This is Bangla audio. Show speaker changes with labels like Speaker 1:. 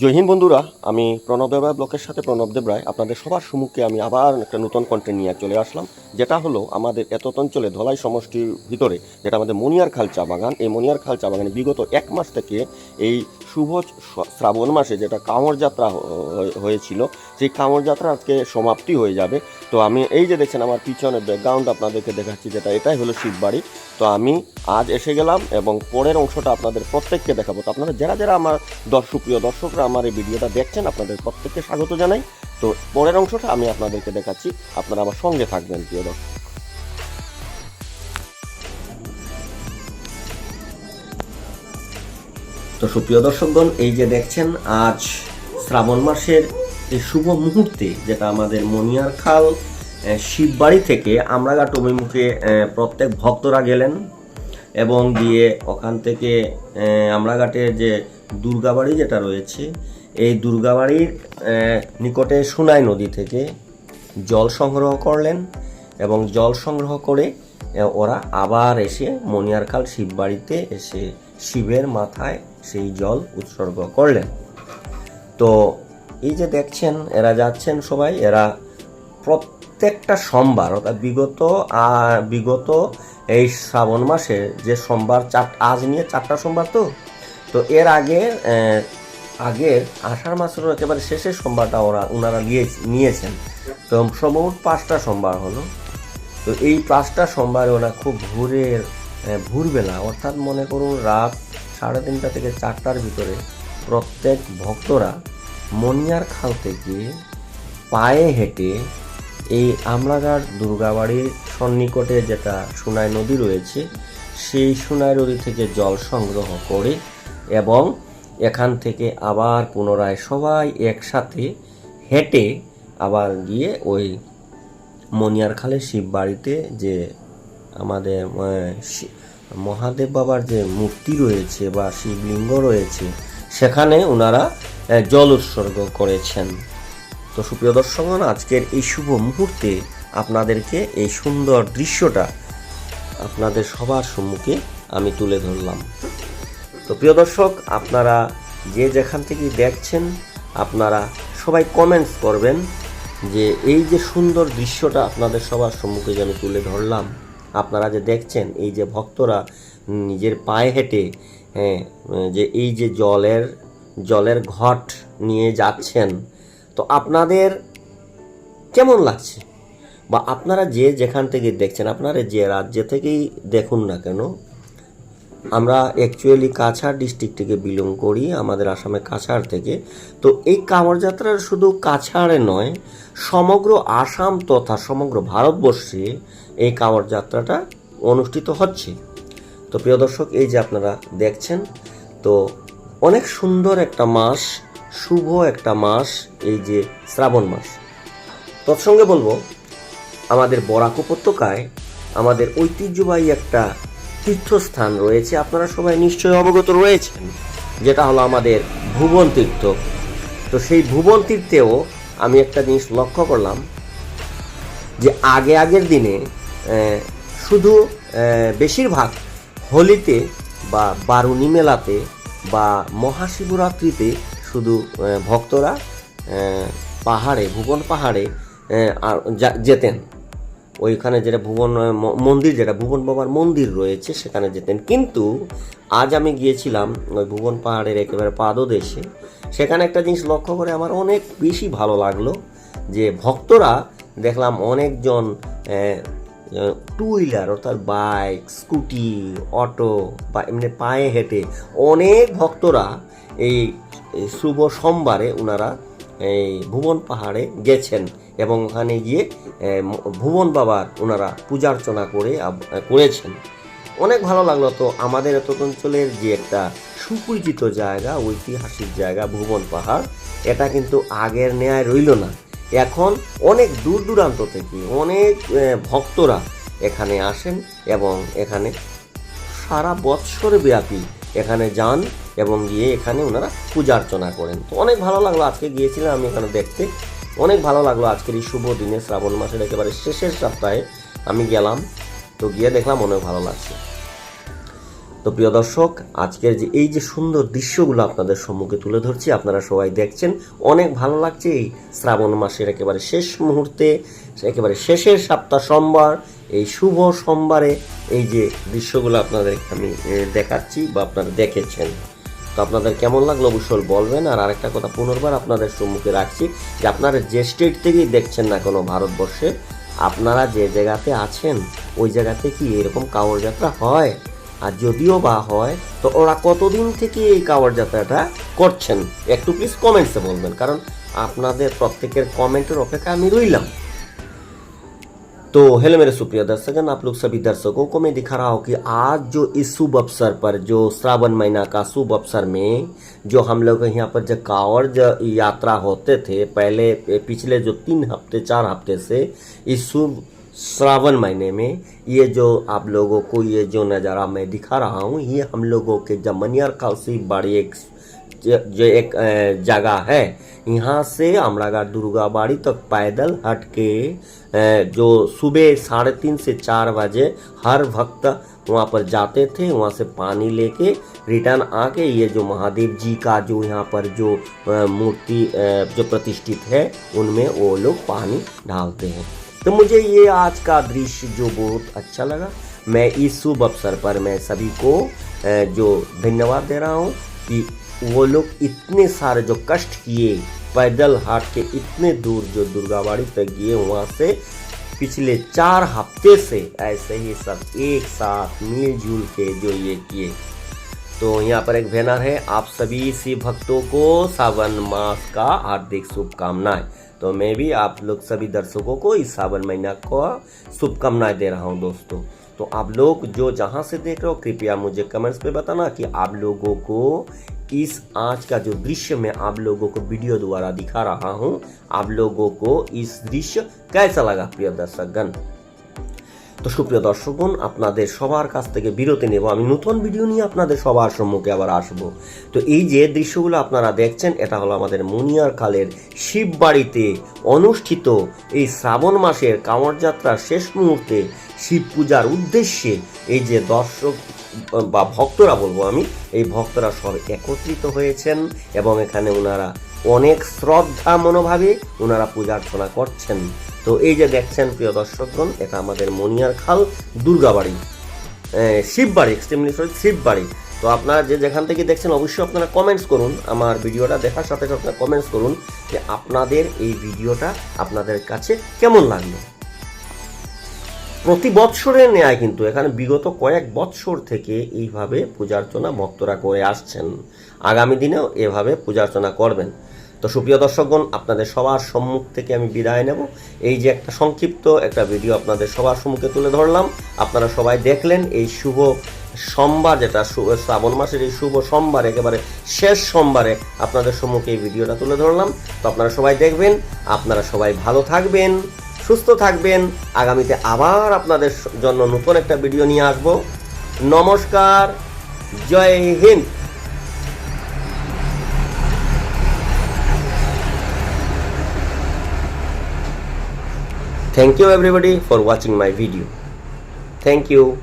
Speaker 1: জয় হিন্দ বন্ধুরা, আমি প্রণব দেবরায় ব্লকের সাথে প্রণব দেব রায়। আপনাদের সবার সম্মুখে আমি আবার একটা নতুন কন্টেন্ট নিয়ে চলে আসলাম, যেটা হলো আমাদের এত অঞ্চলে ধলাই সমষ্টির ভিতরে, যেটা আমাদের মনিয়ার খাল চা বাগান। এই মনিয়ার খাল চা বাগানে বিগত এক মাস থেকে এই শুভ শ্রাবণ মাসে যেটা কাঁওড় যাত্রা হয়ে- হয়েছিল, সেই কাঁওড় যাত্রা আজকে সমাপ্তি হয়ে যাবে। তো আমি এই যে দেখছেন আমার পিছনে ব্যাকগ্রাউন্ড আপনাদেরকে দেখাচ্ছি, যেটা এটাই হলো শিববাড়ি তো আমি আজ এসে গেলাম এবং পরের অংশটা আপনাদের প্রত্যেককে দেখাবো। তো আপনারা যারা যারা আমার দর্শক প্রিয় দর্শকরা আমার এই ভিডিওটা দেখছেন, আপনাদের প্রত্যেককে স্বাগত জানাই। তো পরের অংশটা আমি আপনাদেরকে দেখাচ্ছি। আপনারা আমার সঙ্গে থাকবেন, প্রিয় দর্শক। তো সুপ্রিয় দর্শকগণ, এই যে দেখছেন, আজ শ্রাবণ মাসের এই শুভ মুহূর্তে যেটা আমাদের মনিয়ার খাল শিববাড়ি থেকে আমরাঘাট অভিমুখে প্রত্যেক ভক্তরা গেলেন এবং গিয়ে ওখান থেকে আমরাঘাটের যে দুর্গাবাড়ি যেটা রয়েছে, এই দুর্গাবাড়ির নিকটে সুনাই নদী থেকে জল সংগ্রহ করলেন এবং জল সংগ্রহ করে ওরা আবার এসে মনিয়ারখাল শিববাড়িতে এসে শিবের মাথায় সেই জল উৎসর্গ করলেন। তো এই যে দেখছেন, এরা যাচ্ছেন সবাই, এরা প্রত্যেকটা সোমবার, অর্থাৎ বিগত বিগত এই শ্রাবণ মাসে যে সোমবার, চার, আজ নিয়ে চারটা সোমবার তো? তো এর আগে আগের আষাঢ় মাসের একেবারে শেষের সোমবারটা ওরা ওনারা নিয়ে নিয়েছেন। তো সম্ভবত পাঁচটা সোমবার হলো। তো এই পাঁচটা সোমবারে ওরা খুব ভোরের ভোরবেলা, অর্থাৎ মনে করুন রাত সাড়ে তিনটা থেকে চারটার ভিতরে প্রত্যেক ভক্তরা মনিয়ার খাল থেকে পায়ে হেঁটে এই আমলাঘাট দুর্গাবাড়ির সন্নিকটে যেটা সোনাই নদী রয়েছে, সেই সোনাই নদী থেকে জল সংগ্রহ করে এবং এখান থেকে আবার পুনরায় সবাই একসাথে হেঁটে আবার গিয়ে ওই মনিয়ার খালের শিব বাড়িতে যে আমাদের মহাদেব বাবার যে মূর্তি রয়েছে বা শিবলিঙ্গ রয়েছে, সেখানে ওনারা জল উৎসর্গ করেছেন। তো সুপ্রিয় দর্শকগণ, আজকের এই শুভ মুহূর্তে আপনাদেরকে এই সুন্দর দৃশ্যটা আপনাদের সবার সম্মুখে আমি তুলে ধরলাম। তো প্রিয় দর্শক, আপনারা যে যেখান থেকে দেখছেন, আপনারা সবাই কমেন্টস করবেন যে এই যে সুন্দর দৃশ্যটা আপনাদের সবার সম্মুখে আমি তুলে ধরলাম আপনারা যে দেখছেন, এই যে ভক্তরা নিজের পায়ে হেঁটে হ্যাঁ যে এই যে জলের জলের ঘট নিয়ে যাচ্ছেন, তো আপনাদের কেমন লাগছে? বা আপনারা যে যেখান থেকে দেখছেন, আপনারা যে রাজ্য থেকেই দেখুন না কেন, আমরা অ্যাকচুয়ালি কাছাড় ডিস্ট্রিক্ট থেকে বিলং করি, আমাদের আসামে কাছাড় থেকে। তো এই কামড় যাত্রা শুধু কাছাড়ে নয়, সমগ্র আসাম তথা সমগ্র ভারতবর্ষে এই কামড় যাত্রাটা অনুষ্ঠিত হচ্ছে। তো প্রিয় দর্শক, এই যে আপনারা দেখছেন, তো অনেক সুন্দর একটা মাস, শুভ একটা মাস, এই যে শ্রাবণ মাস। তৎসঙ্গে বলব, আমাদের বরাক উপত্যকায় আমাদের ঐতিহ্যবাহী একটা তীর্থস্থান রয়েছে। আপনারা সবাই নিশ্চয়ই অবগত রয়েছেন, যেটা হলো আমাদের ভুবন তীর্থ। তো সেই ভুবন তীর্থেও আমি একটা জিনিস লক্ষ্য করলাম, যে আগে আগের দিনে শুধু বেশিরভাগ হোলিতে বা বারুনি মেলাতে বা মহাশিবরাত্রিতে শুধু ভক্তরা পাহাড়ে, ভুবন পাহাড়ে আর- যেতেন। ওইখানে যেটা ভুবন মন্দির, যেটা ভুবন বাবার মন্দির রয়েছে, সেখানে যেতেন। কিন্তু আজ আমি গিয়েছিলাম ওই ভুবন পাহাড়ের একেবারে পাদদেশে। সেখানে একটা জিনিস লক্ষ্য করে আমার অনেক বেশি ভালো লাগল যে ভক্তরা দেখলাম অনেকজন টু হুইলার অর্থাৎ বাইক স্কুটি অটো বা এমনি পায়ে হেঁটে অনেক ভক্তরা এই শুভ সোমবারে ওনারা এই ভুবন পাহাড়ে গেছেন এবং ওখানে গিয়ে ভুবন বাবার ওনারা পূজা অর্চনা করে করেছেন। অনেক ভালো লাগল। তো আমাদের এত অঞ্চলের যে একটা সুপরিচিত জায়গা, ঐতিহাসিক জায়গা ভুবন পাহাড়, এটা কিন্তু আগের ন্যায় রইল না। এখন অনেক দূর দূরান্ত থেকে অনেক ভক্তরা এখানে আসেন এবং এখানে সারা বৎসর ব্যাপী এখানে যান এবং গিয়ে এখানে ওনারা পূজা অর্চনা করেন। তো অনেক ভালো লাগল আজকে গিয়েছিলাম আমি এখানে দেখতে। অনেক ভালো লাগল আজকের এই শুভ দিনে শ্রাবণ মাসের একেবারে শেষের সপ্তাহে আমি গেলাম। তো গিয়ে দেখলাম অনেক ভালো লাগছে। তো প্রিয় দর্শক, আজকের যে এই যে সুন্দর দৃশ্যগুলো আপনাদের সম্মুখে তুলে ধরছি, আপনারা সবাই দেখছেন, অনেক ভালো লাগছে এই শ্রাবণ মাসের একেবারে শেষ মুহূর্তে, একেবারে শেষের সপ্তাহ সোমবার, এই শুভ সোমবারে এই যে দৃশ্যগুলো আপনাদের আমি দেখাচ্ছি বা আপনারা দেখেছেন। তো আপনাদের কেমন লাগল অবশ্যই বলবেন, আর আরেকটা কথা পুনর্বার আপনাদের সম্মুখে রাখছি, যে আপনারা যে স্টেট থেকেই দেখছেন না কোনো ভারতবর্ষে, আপনারা যে জায়গাতে আছেন, ওই জায়গাতে কি এরকম কাওয়ার যাত্রা হয়? আর যদিও বা হয় তো ওরা কতদিন থেকে এই কাওয়ার যাত্রাটা করছেন একটু প্লিজ কমেন্টসে বলবেন কারণ আপনাদের প্রত্যেকের কমেন্টের অপেক্ষা আমি রইলাম तो हेलो मेरे सुप्रिय दर्शकगण आप लोग सभी दर्शकों को मैं दिखा रहा हूँ कि आज जो इस शुभ अवसर पर जो श्रावण महीना का शुभ अवसर में जो हम लोग यहाँ पर जो कांवड़ जो यात्रा होते थे पहले पिछले जो तीन हफ्ते चार हफ्ते से इस शुभ श्रावण महीने में ये जो आप लोगों को ये जो नज़ारा मैं दिखा रहा हूँ, ये हम लोगों के जमनियार खालसी बाड़ी एक जो एक जगह है। यहाँ से अमरागढ़ दुर्गाबाड़ी तक तो पैदल हट के जो सुबह साढ़े तीन से चार बजे हर भक्त वहाँ पर जाते थे, वहाँ से पानी लेके रिटर्न आके ये जो महादेव जी का जो यहाँ पर जो मूर्ति जो प्रतिष्ठित है, उनमें वो लोग पानी डालते हैं। तो मुझे ये आज का दृश्य जो बहुत अच्छा लगा, मैं इस शुभ अवसर पर मैं सभी को जो धन्यवाद दे रहा हूँ कि वो लोग इतने सारे जो कष्ट किए, पैदल हाट के इतने दूर जो दुर्गाबाड़ी तक गए वहाँ से, पिछले चार हफ़्ते से ऐसे ही सब एक साथ मिलजुल के जो ये किए। तो यहाँ पर एक बैनर है, आप सभी शिव भक्तों को सावन मास का हार्दिक शुभकामनाएँ। तो मैं भी आप लोग सभी दर्शकों को इस सावन महीना को शुभकामनाएँ दे रहा हूँ दोस्तों। तो आप लोग जो जहाँ से देख रहे हो, कृपया मुझे कमेंट्स पे बताना कि आप लोगों को इस आज का जो दृश्य मैं आप लोगों को वीडियो द्वारा दिखा रहा हूँ। आप लोगों को इस दृश्य कैसा लगा, प्रिय दर्शकगण? তো সুপ্রিয় দর্শকগণ, আপনাদের সবার কাছ থেকে বিরতি নেব। আমি নতুন ভিডিও নিয়ে আপনাদের সবার সম্মুখে আবার আসব। তো এই যে দৃশ্যগুলো আপনারা দেখছেন, এটা হলো আমাদের মুনিয়ার খালের শিববাড়িতে অনুষ্ঠিত এই শ্রাবণ মাসের কাঁওয়ার যাত্রার শেষ মুহূর্তে শিব পূজার উদ্দেশ্যে এই যে দর্শক বা ভক্তরা বলব আমি, এই ভক্তরা সব একত্রিত হয়েছেন এবং এখানে ওনারা অনেক শ্রদ্ধা মনোভাবে ওনারা পূজা অর্চনা করছেন। তো এই যে দেখছেন প্রিয় দর্শকগণ, এটা আমাদের মনিয়ার খাল, Durgabari. Shibbari extremely sorry Shibbari. তো আপনারা যে যেখান থেকে দেখছেন, অবশ্যই আপনারা কমেন্টস করুন, আমার ভিডিওটা দেখার সাথে সাথে আপনারা কমেন্টস করুন যে আপনাদের এই ভিডিওটা আপনাদের কাছে কেমন লাগল। প্রতি বৎসরের ন্যায় কিন্তু, এখানে বিগত কয়েক বৎসর থেকে এইভাবে পূজার্চনা ভক্তরা করে আসছেন। আগামী দিনেও এভাবে পূজার্চনা করবেন। তো সুপ্রিয় দর্শকগণ, আপনাদের সবার সম্মুখ থেকে আমি বিদায় নেব। এই যে একটা সংক্ষিপ্ত একটা ভিডিও আপনাদের সবার সম্মুখে তুলে ধরলাম। আপনারা সবাই দেখলেন এই শুভ সোমবার, যেটা শ্রাবণ মাসের এই শুভ সোমবার, একেবারে শেষ সোমবারে আপনাদের সম্মুখে এই ভিডিওটা তুলে ধরলাম। তো আপনারা সবাই দেখবেন, আপনারা সবাই ভালো থাকবেন, সুস্থ থাকবেন। আগামীতে আবার আপনাদের জন্য নতুন একটা ভিডিও নিয়ে আসব। নমস্কার, জয় Hind. Thank you everybody for watching my video. Thank you.